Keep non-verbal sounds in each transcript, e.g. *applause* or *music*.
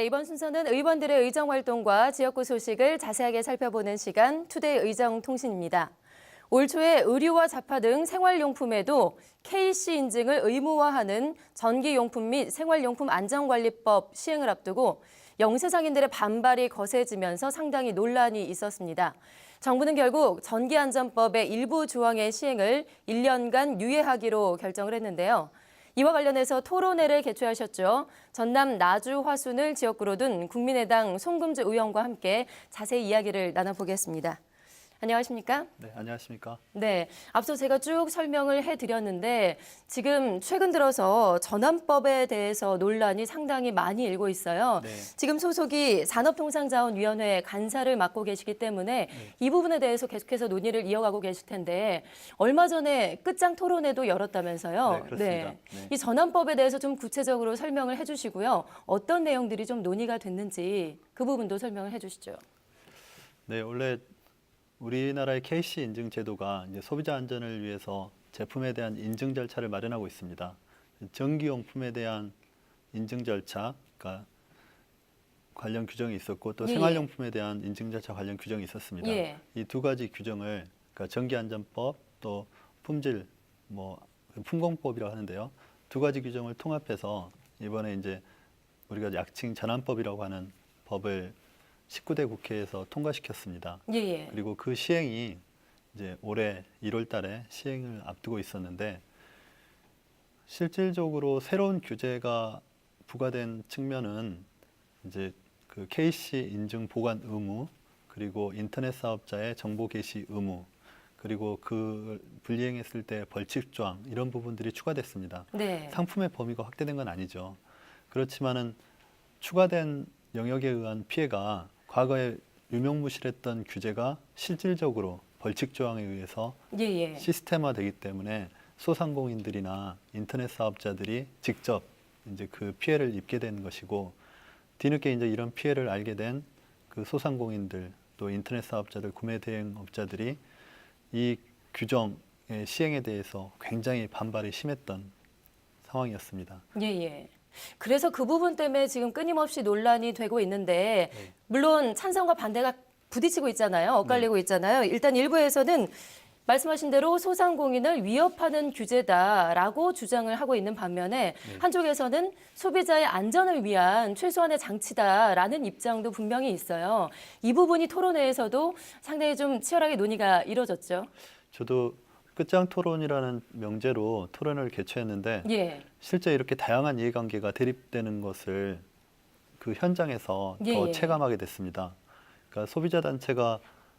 네, 이번 순서는 의원들의 의정 활동과 지역구 소식을 자세하게 살펴보는 시간 투데이 의정 통신입니다. 올 초에 의류와 잡화 등 생활용품에도 KC 인증을 의무화하는 전기용품 및 생활용품 안전관리법 시행을 앞두고 영세상인들의 반발이 거세지면서 상당히 논란이 있었습니다. 정부는 결국 전기안전법의 일부 조항의 시행을 1년간 유예하기로 결정을 했는데요. 이와 관련해서 토론회를 개최하셨죠. 전남 나주 화순을 지역구로 둔 국민의당 송금주 의원과 함께 자세히 이야기를 나눠보겠습니다. 안녕하십니까? 네, 안녕하십니까? 네, 앞서 제가 쭉 설명을 해드렸는데 지금 최근 들어서 전환법에 대해서 논란이 상당히 많이 일고 있어요. 네. 지금 소속이 산업통상자원위원회 간사를 맡고 계시기 때문에 이 부분에 대해서 계속해서 논의를 이어가고 계실 텐데 얼마 전에 끝장 토론회도 열었다면서요. 네, 그렇습니다. 네. 이 전환법에 대해서 좀 구체적으로 설명을 해주시고요. 어떤 내용들이 좀 논의가 됐는지 그 부분도 설명을 해주시죠. 네, 원래 우리나라의 KC 인증 제도가 이제 소비자 안전을 위해서 제품에 대한 인증 절차를 마련하고 있습니다. 전기용품에 대한 인증 절차, 그러니까 관련 규정이 있었고 또 예, 예. 생활용품에 대한 인증 절차 관련 규정이 있었습니다. 예. 이두 가지 규정을 그러니까 전기안전법 또 품질 뭐 품공법이라고 하는데요. 두 가지 규정을 통합해서 이번에 이제 우리가 약칭 전환법이라고 하는 법을 19대 국회에서 통과시켰습니다. 예, 예. 그리고 그 시행이 이제 올해 1월 달에 시행을 앞두고 있었는데 실질적으로 새로운 규제가 부과된 측면은 이제 그 KC 인증 보관 의무 그리고 인터넷 사업자의 정보 게시 의무 그리고 그 불이행했을 때 벌칙 조항 이런 부분들이 추가됐습니다. 네. 상품의 범위가 확대된 건 아니죠. 그렇지만은 추가된 영역에 의한 피해가 과거에 유명무실했던 규제가 실질적으로 벌칙 조항에 의해서 예, 예. 시스템화되기 때문에 소상공인들이나 인터넷 사업자들이 직접 이제 그 피해를 입게 된 것이고 뒤늦게 이제 이런 피해를 알게 된 그 소상공인들 또 인터넷 사업자들 구매 대행업자들이 이 규정의 시행에 대해서 굉장히 반발이 심했던 상황이었습니다. 예, 예. 그래서 그 부분 때문에 지금 끊임없이 논란이 되고 있는데 네. 물론 찬성과 반대가 부딪히고 있잖아요. 엇갈리고 네. 있잖아요. 일단 일부에서는 말씀하신 대로 소상공인을 위협하는 규제다라고 주장을 하고 있는 반면에 네. 한쪽에서는 소비자의 안전을 위한 최소한의 장치다라는 입장도 분명히 있어요. 이 부분이 토론회에서도 상당히 좀 치열하게 논의가 이뤄졌죠. 저도 끝장 토론이라는 명제로 토론을 개최했는데 예. 실제 이렇게 다양한 이해관계가 대립되는 것을 그 현장에서 예, 더 예. 체감하게 됐습니다. 그러니까 소비자 단체가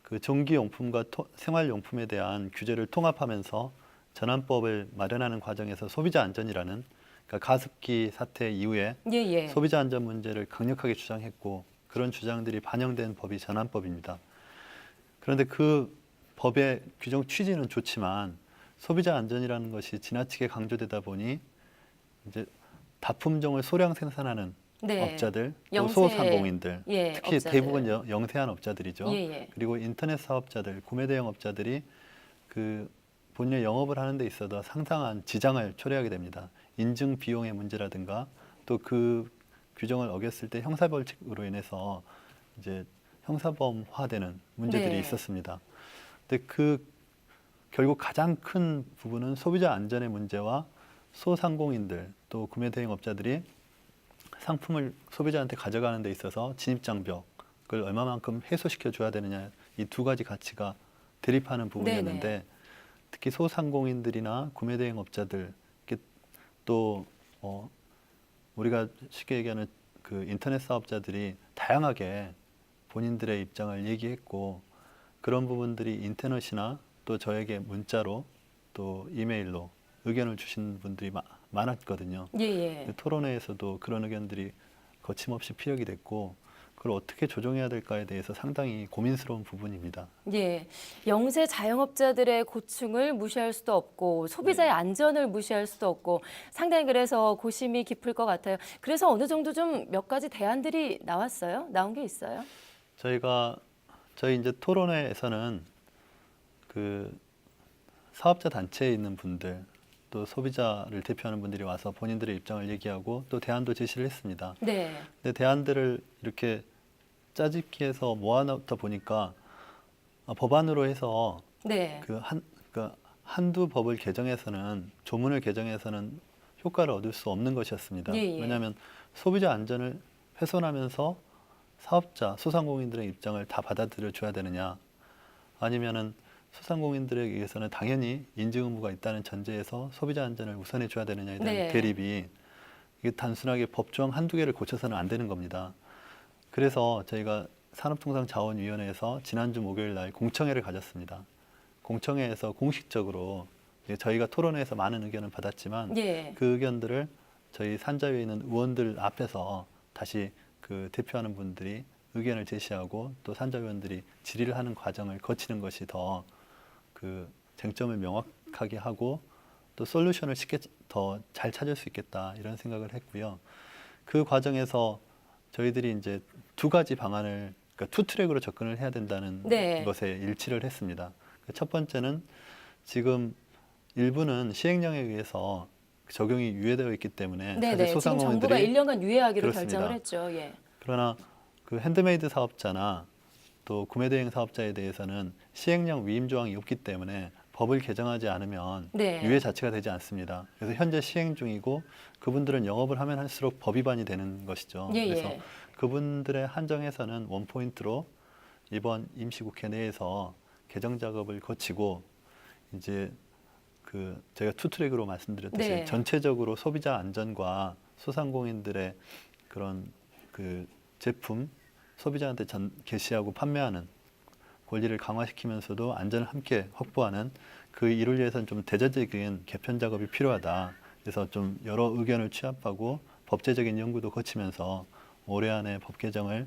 그 전기용품과 토- 생활용품에 대한 규제를 통합하면서 전환법을 마련하는 과정에서 소비자 안전이라는 그러니까 가습기 사태 이후에 예, 예. 소비자 안전 문제를 강력하게 주장했고 그런 주장들이 반영된 법이 전환법입니다. 그런데 그 법의 규정 취지는 좋지만 소비자 안전이라는 것이 지나치게 강조되다 보니 이제 다품종을 소량 생산하는 네. 업자들, 또 소상공인들, 예, 특히 업자들. 대부분 영- 영세한 업자들이죠. 예, 예. 그리고 인터넷 사업자들, 구매 대행 업자들이 그 본인의 영업을 하는 데 있어서 상당한 지장을 초래하게 됩니다. 인증 비용의 문제라든가 또 그 규정을 어겼을 때 형사벌칙으로 인해서 이제 형사범화되는 문제들이 네. 있었습니다. 근데 그 결국 가장 큰 부분은 소비자 안전의 문제와 소상공인들 또 구매 대행 업자들이 상품을 소비자한테 가져가는 데 있어서 진입 장벽을 얼마만큼 해소시켜 줘야 되느냐 이 두 가지 가치가 대립하는 부분이었는데 네네. 특히 소상공인들이나 구매 대행 업자들 이렇게 또 어, 우리가 쉽게 얘기하는 그 인터넷 사업자들이 다양하게 본인들의 입장을 얘기했고 그런 부분들이 인터넷이나 또 저에게 문자로 또 이메일로 의견을 주신 분들이 마- 많았거든요. 예, 예. 그 토론회에서도 그런 의견들이 거침없이 피력이 됐고 그걸 어떻게 조정해야 될까에 대해서 상당히 고민스러운 부분입니다. 예, 영세 자영업자들의 고충을 무시할 수도 없고 소비자의 네. 안전을 무시할 수도 없고 상당히 그래서 고심이 깊을 것 같아요. 그래서 어느 정도 좀 몇 가지 대안들이 나왔어요? 나온 게 있어요? 저희가 저희 이제 토론회에서는 그 사업자 단체에 있는 분들 또 소비자를 대표하는 분들이 와서 본인들의 입장을 얘기하고 또 대안도 제시를 했습니다. 네. 근데 대안들을 이렇게 짜집기해서 모아놓다 보니까 아, 법안으로 해서 네. 그한그 한두 법을 개정해서는 조문을 개정해서는 효과를 얻을 수 없는 것이었습니다. 예, 예. 왜냐하면 소비자 안전을 훼손하면서 사업자, 소상공인들의 입장을 다 받아들여 줘야 되느냐, 아니면은 소상공인들에 의해서는 당연히 인증 의무가 있다는 전제에서 소비자 안전을 우선해 줘야 되느냐에 대한 네. 대립이 이게 단순하게 법조항 한두 개를 고쳐서는 안 되는 겁니다. 그래서 저희가 산업통상자원위원회에서 지난주 목요일 날 공청회를 가졌습니다. 공청회에서 공식적으로 저희가 토론회에서 많은 의견을 받았지만 예. 그 의견들을 저희 산자위에 있는 의원들 앞에서 다시 그 대표하는 분들이 의견을 제시하고 또 산자위원들이 질의를 하는 과정을 거치는 것이 더 그 쟁점을 명확하게 하고 또 솔루션을 쉽게 더 잘 찾을 수 있겠다 이런 생각을 했고요. 그 과정에서 저희들이 이제 두 가지 방안을 그러니까 투 트랙으로 접근을 해야 된다는 네. 것에 일치를 했습니다. 그첫 번째는 지금 일부는 시행령에 의해서 적용이 유예되어 있기 때문에 네, 사실 네. 지금 정부가 소상공인들이 1년간 유예하기로 그렇습니다. 결정을 했죠. 예. 그러나 그 핸드메이드 사업자나 또 구매 대행 사업자에 대해서는 시행령 위임 조항이 없기 때문에 법을 개정하지 않으면 네. 유예 자체가 되지 않습니다. 그래서 현재 시행 중이고 그분들은 영업을 하면 할수록 법 위반이 되는 것이죠. 예, 그래서 예. 그분들의 한정에서는 원 포인트로 이번 임시국회 내에서 개정 작업을 거치고 이제 그 제가 투 트랙으로 말씀드렸듯이 네. 전체적으로 소비자 안전과 소상공인들의 그런 그 제품 소비자한테 전 게시하고 판매하는 권리를 강화시키면서도 안전을 함께 확보하는 그 이를 위해서는 좀 대대적인 개편 작업이 필요하다. 그래서 좀 여러 의견을 취합하고 법제적인 연구도 거치면서 올해 안에 법 개정을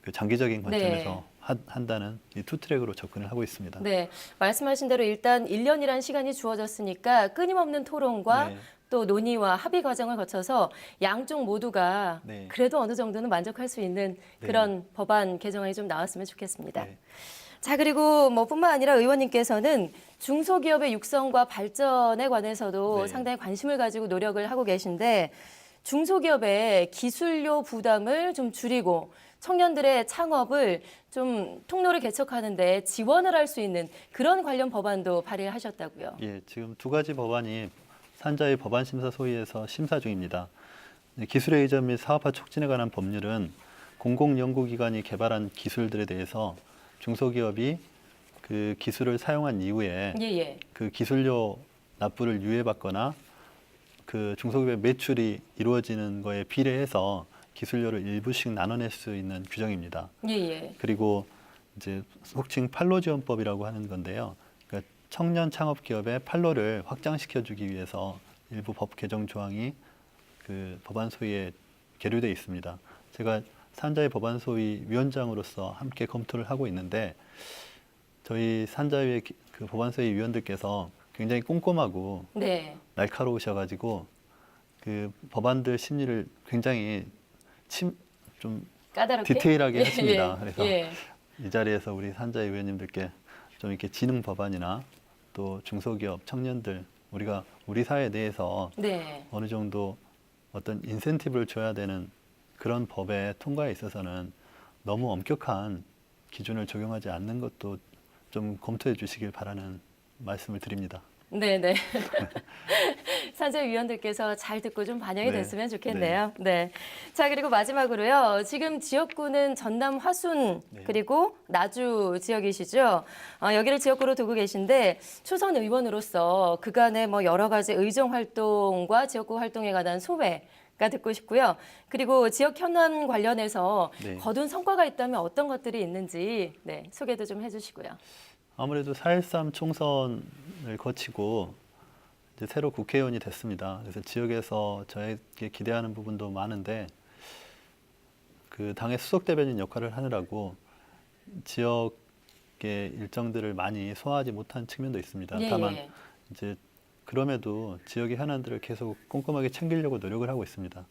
그 장기적인 관점에서 네. 하- 한다는 이 투 트랙으로 접근을 하고 있습니다. 네. 말씀하신 대로 일단 1년이라는 시간이 주어졌으니까 끊임없는 토론과 네. 또 논의와 합의 과정을 거쳐서 양쪽 모두가 네. 그래도 어느 정도는 만족할 수 있는 네. 그런 법안 개정안이 좀 나왔으면 좋겠습니다. 네. 자, 그리고 뭐 뿐만 아니라 의원님께서는 중소기업의 육성과 발전에 관해서도 네. 상당히 관심을 가지고 노력을 하고 계신데 중소기업의 기술료 부담을 좀 줄이고 청년들의 창업을 좀 통로를 개척하는데 지원을 할 수 있는 그런 관련 법안도 발의하셨다고요. 예, 지금 두 가지 법안이 산자의 법안 심사 소위에서 심사 중입니다. 네, 기술의 이전 및 사업화 촉진에 관한 법률은 공공연구기관이 개발한 기술들에 대해서 중소기업이 그 기술을 사용한 이후에 예, 예. 그 기술료 납부를 유예받거나 그 중소기업의 매출이 이루어지는 거에 비례해서 기술료를 일부씩 나눠낼 수 있는 규정입니다. 예, 예. 그리고 이제 속칭 판로 지원법이라고 하는 건데요. 그러니까 청년 창업 기업의 판로를 확장시켜 주기 위해서 일부 법 개정 조항이 그 법안 소위에 계류돼 있습니다. 제가 산자의 법안 소위 위원장으로서 함께 검토를 하고 있는데 저희 산자의 기- 그 법안 소위 위원들께서 굉장히 꼼꼼하고 네. 날카로우셔가지고 그 법안들 심리를 굉장히 침, 좀 까다롭게 디테일하게 예, 했습니다. 예, 그래서 예. 이 자리에서 우리 산자 의원님들께 좀 이렇게 지능 법안이나 또 중소기업 청년들 우리가 우리 사회 내에서 네. 어느 정도 어떤 인센티브를 줘야 되는 그런 법의 통과에 있어서는 너무 엄격한 기준을 적용하지 않는 것도 좀 검토해 주시길 바라는 말씀을 드립니다. 네, 네. *laughs* 산재위원들께서 잘 듣고 좀 반영이 네. 됐으면 좋겠네요. 네. 자, 그리고 마지막으로요. 지금 지역구는 전남 화순 네. 그리고 나주 지역이시죠. 어, 여기를 지역구로 두고 계신데 초선 의원으로서 그간의 뭐 여러 가지 의정 활동과 지역구 활동에 관한 소회 가 듣고 싶고요. 그리고 지역 현안 관련해서 네. 거둔 성과가 있다면 어떤 것들이 있는지 네, 소개도 좀 해주시고요. 아무래도 4.13 총선을 거치고 새로 국회의원이 됐습니다. 그래서 지역에서 저에게 기대하는 부분도 많은데 그 당의 수석 대변인 역할을 하느라고 지역의 일정들을 많이 소화하지 못한 측면도 있습니다. 예, 다만 예. 이제 그럼에도 지역의 현안들을 계속 꼼꼼하게 챙기려고 노력을 하고 있습니다.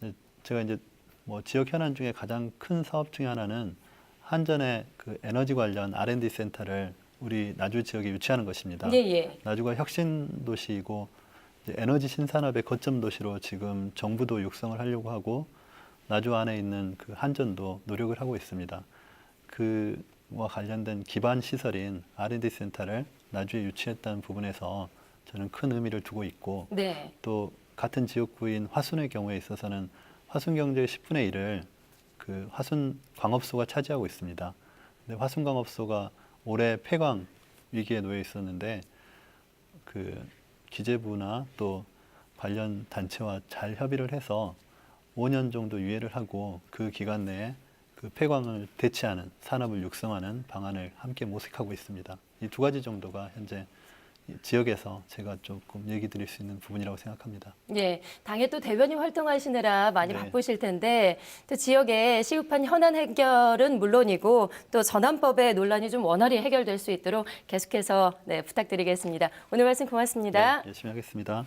네, 제가 이제 뭐 지역 현안 중에 가장 큰 사업 중에 하나는 한전의 그 에너지 관련 R&D 센터를 우리 나주 지역에 유치하는 것입니다. 예, 예. 나주가 혁신 도시이고 에너지 신산업의 거점 도시로 지금 정부도 육성을 하려고 하고 나주 안에 있는 그 한전도 노력을 하고 있습니다. 그와 관련된 기반 시설인 R&D 센터를 나주에 유치했다는 부분에서 저는 큰 의미를 두고 있고 네. 또 같은 지역구인 화순의 경우에 있어서는 화순 경제의 10분의 1을 그 화순 광업소가 차지하고 있습니다. 근데 화순 광업소가 올해 폐광 위기에 놓여 있었는데 그 기재부나 또 관련 단체와 잘 협의를 해서 5년 정도 유예를 하고 그 기간 내에 그 폐광을 대체하는 산업을 육성하는 방안을 함께 모색하고 있습니다. 이 두 가지 정도가 현재 이 지역에서 제가 조금 얘기 드릴 수 있는 부분이라고 생각합니다. 예, 당에 또 대변인 활동하시느라 많이 네. 바쁘실 텐데 또 지역에 시급한 현안 해결은 물론이고 또 전환법의 논란이 좀 원활히 해결될 수 있도록 계속해서 네, 부탁드리겠습니다. 오늘 말씀 고맙습니다. 네, 열심히 하겠습니다.